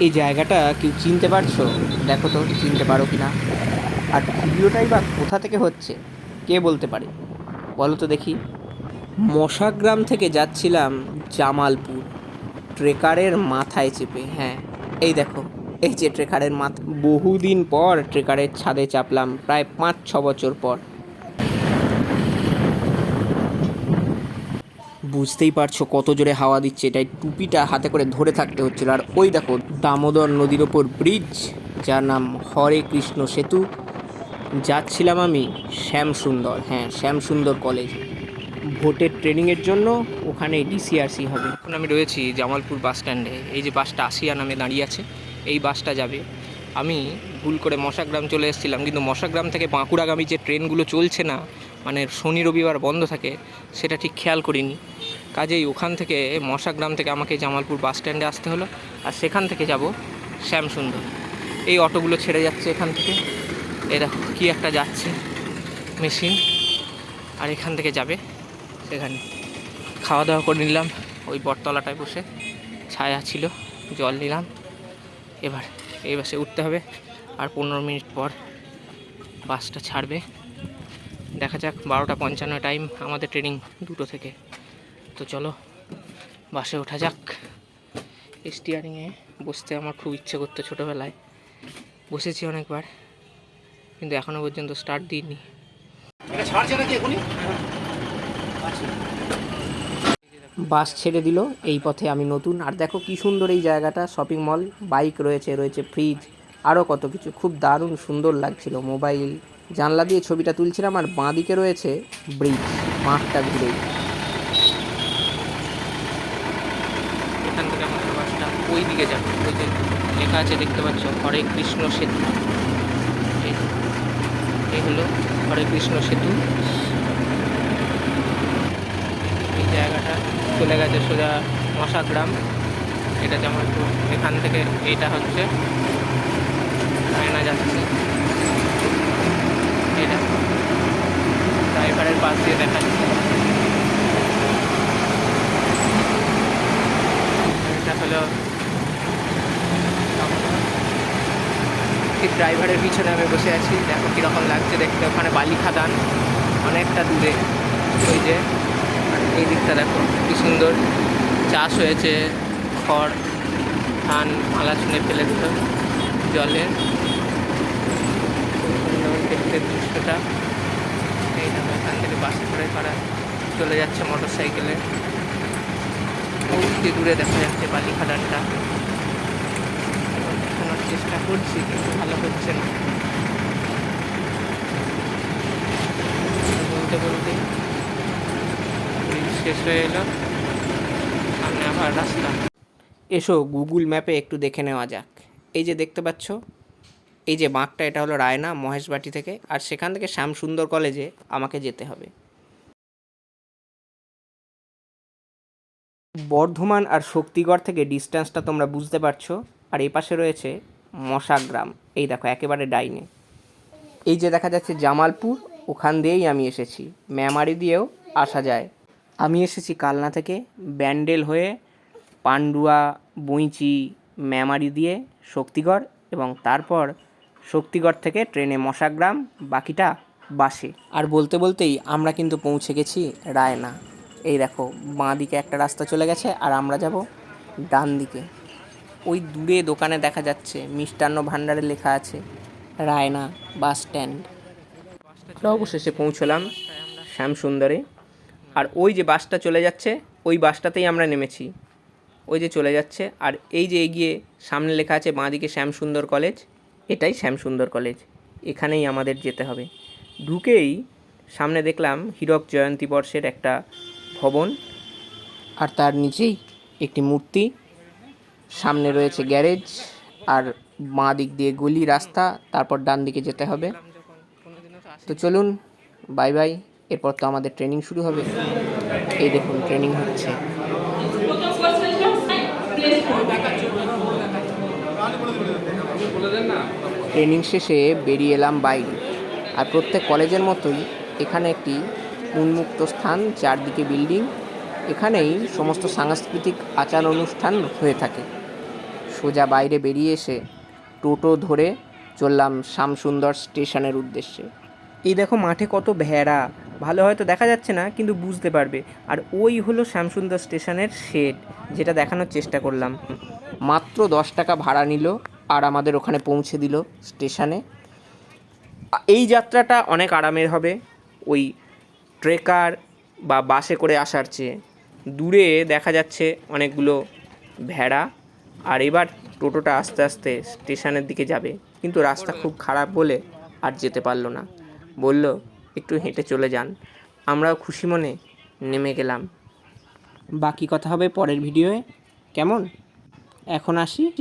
এই জায়গাটা কেউ চিনতে পারছ? দেখো তো, চিনতে পারো কি না আর ভিডিওটাই বা কোথা থেকে হচ্ছে, কে বলতে পারে? বলো তো দেখি। মশাগ্রাম থেকে যাচ্ছিলাম জামালপুর। ট্রেকারের মাথায় চেপে হ্যাঁ। এই দেখো, এই যে ট্রেকারের মাথা, বহুদিন পর ট্রেকারের ছাদে চাপলাম, প্রায় পাঁচ ছ বছর পর। বুঝতেই পারছ কত জোরে হাওয়া দিচ্ছে। এটাই টুপিটা হাতে করে ধরে থাকতে হচ্ছিল। আর ওই দেখো, দামোদর নদীর ওপর ব্রিজ যার নাম হরে কৃষ্ণ সেতু। যাচ্ছিলাম আমি শ্যামসুন্দর হ্যাঁ শ্যামসুন্দর কলেজ ভোটের ট্রেনিংয়ের জন্য ওখানে ডিসিআরসি হবে। এখন আমি রয়েছি জামালপুর বাস স্ট্যান্ডে এই যে বাসটা আসিয়া নামে দাঁড়িয়ে আছে, এই বাসটা যাবে। আমি ভুল করে মশাগ্রাম চলে এসেছিলাম, কিন্তু মশাগ্রাম থেকে বাঁকুড়াগামী যে ট্রেনগুলো চলছে না মানে শনি রবিবার বন্ধ থাকে, সেটা ঠিক খেয়াল করিনি। কাজেই ওখান থেকে মশাগ্রাম থেকে আমাকে জামালপুর বাস স্ট্যান্ডে আসতে হলো। আর সেখান থেকে যাব শ্যামসুন্দর। এই অটোগুলো ছেড়ে যাচ্ছে এখান থেকে। এ দেখো, কী একটা যাচ্ছে মেশিন। আর এখান থেকে যাবে সেখানে। খাওয়া দাওয়া করে নিলাম, ওই বটতলাটায় বসে ছায়া ছিল, জল নিলাম। এবার, এই বাসে উঠতে হবে। আর পনেরো মিনিট পর বাসটা ছাড়বে। দেখা যাক বারোটা পঞ্চান্ন টাইম আমাদের ট্রেনিং দুটো থেকে। তো চলো বাসে ওঠা যাক। স্টিয়ারিংয়ে বসতে আমার খুব ইচ্ছে করতো ছোটোবেলায়। বসেছি অনেকবার কিন্তু এখনও পর্যন্ত স্টার্ট দিইনি। বাস ছেড়ে দিল এই পথে আমি নতুন। আর দেখো কি সুন্দর এই জায়গাটা শপিং মল বাইক রয়েছে রয়েছে ফ্রিজ আরও কত কিছু। খুব দারুণ সুন্দর লাগছিল মোবাইল। জানলা দিয়ে ছবিটা তুলছিলাম আর বাঁ দিকে রয়েছে ব্রিজ মাঠটা ঘুরেই এখান থেকে আমাদের বাসটা ওই দিকে যাবে ওই যে লেখা আছে, দেখতে পাচ্ছ, হরে কৃষ্ণ সেতু। এই হলো হরে কৃষ্ণ সেতু। এই জায়গাটা চলে গেছে সোজা মশাগ্রাম। এটা জামালপুর এখান থেকে এইটা হচ্ছে আয়না যাচ্ছে। এটা ড্রাইভারের পাশ দিয়ে দেখাচ্ছে এটা হলো ঠিক ড্রাইভারের পিছনে আমি বসে আছি। দেখো কীরকম লাগছে দেখতে। ওখানে বালি খাদান অনেকটা দূরে। ওই যে এই দিকটা দেখো, কি সুন্দর। চাষ হয়েছে, খড়, ধান, মালা ছুঁড়ে ফেলে দিল জলে। দেখতে দৃশ্যটা। এই দেখো, এখান থেকে বাসে করে করা চলে যাচ্ছে মোটর সাইকেলে দূরে দেখা যাচ্ছে বালি খাদানটা চেষ্টা করছি, কিন্তু ভালো হচ্ছে না। বলতে বলতে শেষ হয়ে এলো, সামনে আবার রাস্তা। এসো গুগল ম্যাপে একটু দেখে নেওয়া যাক। এই যে দেখতে পাচ্ছ, এই যে বাঁকটা, এটা হলো রায়না মহেশবাটি থেকে, আর সেখান থেকে শ্যামসুন্দর কলেজে আমাকে যেতে হবে। বর্ধমান আর শক্তিগড় থেকে ডিস্টেন্সটা তোমরা বুঝতে পারছ, আর এই পাশে রয়েছে মশাগ্রাম। এই দেখো, একেবারে ডাইনে। এই যে দেখা যাচ্ছে জামালপুর, ওখান দিয়েই আমি এসেছি। মেমারি দিয়েও আসা যায়। আমি এসেছি কালনা থেকে, ব্যান্ডেল হয়ে পান্ডুয়া, বইচি, মেমারি দিয়ে শক্তিগড় এবং তারপর শক্তিগড় থেকে ট্রেনে মশাগ্রাম, বাকিটা বাসে। আর বলতে বলতেই আমরা কিন্তু পৌঁছে গেছি রায়না। এই দেখো বাঁ দিকে একটা রাস্তা চলে গেছে আর আমরা যাব ডান দিকে ওই দূরে দোকানে দেখা যাচ্ছে, মিষ্টান্ন ভাণ্ডারে লেখা আছে, রায়না বাস স্ট্যান্ড। অবশেষে পৌঁছলাম শ্যামসুন্দরে। আর ওই যে বাসটা চলে যাচ্ছে, ওই বাসটাতেই আমরা নেমেছি। ওই যে চলে যাচ্ছে, আর এই যে এগিয়ে সামনে লেখা আছে, বাঁদিকে শ্যামসুন্দর কলেজ, এটাই শ্যামসুন্দর কলেজ। এখানেই আমাদের যেতে হবে। ঢুকেই সামনে দেখলাম হীরক জয়ন্তী বর্ষের একটা ভবন, আর তার নিচেই একটি মূর্তি। সামনে রয়েছে গ্যারেজ আর বাঁ দিক দিয়ে গলি রাস্তা, তারপর ডান দিকে যেতে হবে। তো চলুন, বাই বাই। এরপর তো আমাদের ট্রেনিং শুরু হবে। এই দেখুন, ট্রেনিং হচ্ছে। ট্রেনিং শেষে বেরিয়ে এলাম বাইরে আর প্রত্যেক কলেজের মতোই এখানে একটি উন্মুক্ত স্থান, চারদিকে বিল্ডিং। এখানেই সমস্ত সাংস্কৃতিক আচার অনুষ্ঠান হয়ে থাকে। সোজা বাইরে বেরিয়ে এসে টোটো ধরে চললাম শ্যামসুন্দর স্টেশনের উদ্দেশ্যে। এই দেখো মাঠে কত ভেড়া। ভালো হয়তো দেখা যাচ্ছে না কিন্তু বুঝতে পারবে। আর ওই হলো শ্যামসুন্দর স্টেশনের শেড যেটা দেখানোর চেষ্টা করলাম। মাত্র দশ টাকা ভাড়া নিল আর আমাদের ওখানে পৌঁছে দিল স্টেশনে। এই যাত্রাটা অনেক আরামের হবে। ওই ট্রেকার বা বাসে করে আসার চেয়ে। দূরে দেখা যাচ্ছে অনেকগুলো ভেড়া। আর এবার টোটোটা আস্তে আস্তে স্টেশনের দিকে যাবে। কিন্তু রাস্তা খুব খারাপ বলে আর যেতে পারল না। বলল, একটু হেঁটে চলে যান। আমরাও খুশি মনে নেমে গেলাম। বাকি কথা হবে পরের ভিডিওয়ে। কেমন? এখন আসি।